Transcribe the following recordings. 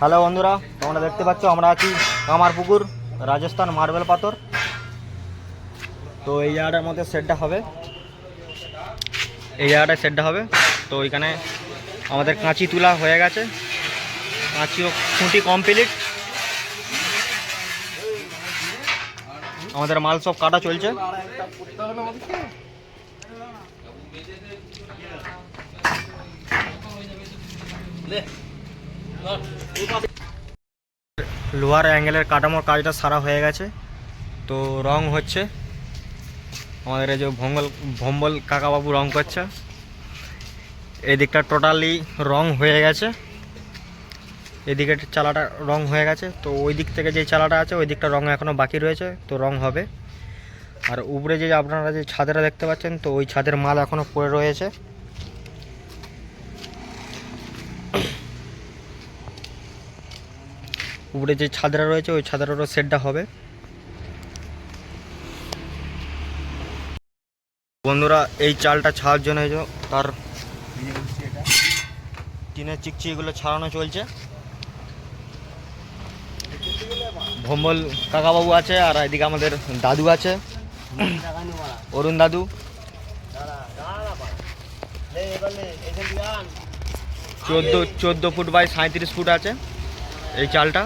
Hello বন্ধুরা, তোমরা দেখতে পাচ্ছ, আমরা আছি কামারপুকুর, রাজস্থান মার্বেল পাথর। তো এই জায়গাটার মধ্যে সেটটা হবে। এই জায়গাটায় সেটটা হবে। তো ওইখানে আমাদের কাঁচি তোলা হয়ে গেছে। কাঁচিও খুঁটি কমপ্লিট আমাদের মাল সব কাটা চলছে। লোহার অ্যাঙ্গেলের কাটামোর কাজটা সারা হয়ে গেছে। তো রং হচ্ছে। আমাদের এই যে ভঙ্গল, ভম্বল কাকাবাবু রং করছে। এই দিকটা টোটালি রং হয়ে গেছে। এদিকে চালাটা রং হয়ে গেছে। তো ওই দিক থেকে যে চালাটা আছে, ওই দিকটা রং এখনও বাকি রয়েছে। তো রং হবে। আর উপরে যে আপনারা যে ছাদেরা দেখতে পাচ্ছেন, তো ওই ছাদের মাল এখনও পড়ে রয়েছে। উপরে যে ছাদরা রয়েছে, ওই ছাদরারও সেটটা হবে। বন্ধুরা, এই চালটা ছাড়ার জন্য তার টিনের চিকচি এগুলো ছাড়ানো চলছে। ভম্বল কাকাবাবু আছে আর এদিকে আমাদের দাদু আছে। অরুণ দাদু। চোদ্দ চোদ্দ ফুট বাই সাঁত্রিশ ফুট আছে এই চালটা।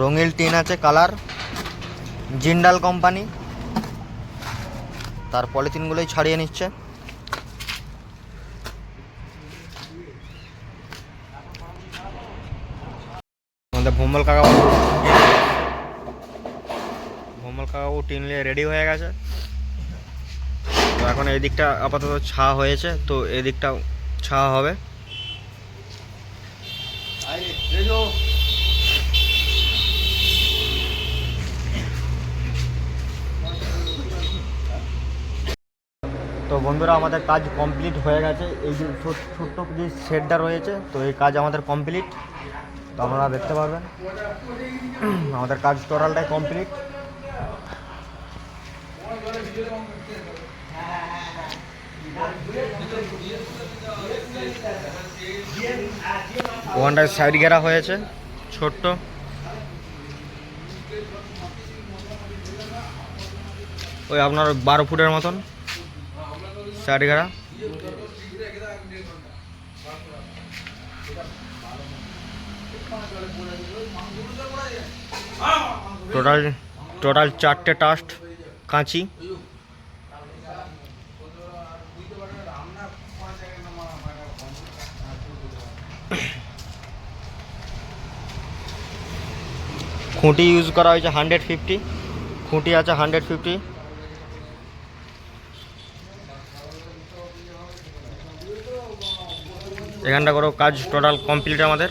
রঙিল টিন আছে কালার, জিন্ডাল কোম্পানি। তার পলিথিনগুলোই ছাড়িয়ে নিচ্ছে। আমাদের ভোমল কাকাবাবু ভোমল কাকাবাবু টিন নিয়ে রেডি হয়ে গেছে। তো এখন এই দিকটা আপাতত ছা হয়েছে, তো এই দিকটাও ছা হবে। তো বন্ধুরা, আমাদের কাজ কমপ্লিট হয়ে গেছে। এই যে ছোট- ছোট্ট যে শেডটা রয়েছে, তো এই কাজ আমাদের কমপ্লিট তো আপনারা দেখতে পারবেন, আমাদের কাজ টোটালটাই কমপ্লিট ওখানটায় সাইড ঘেরা হয়েছে, ছোট্ট। ওই আপনার বারো ফুটের মতন। সাইড ঘেরা টোটাল টোটাল চারটে টাস্ট কাঁচি খুঁটি ইউজ করা হয়েছে হান্ড্রেড ফিফটি খুঁটি আছে হান্ড্রেড ফিফটি এখানটা করো কাজ টোটাল কমপ্লিট আমাদের।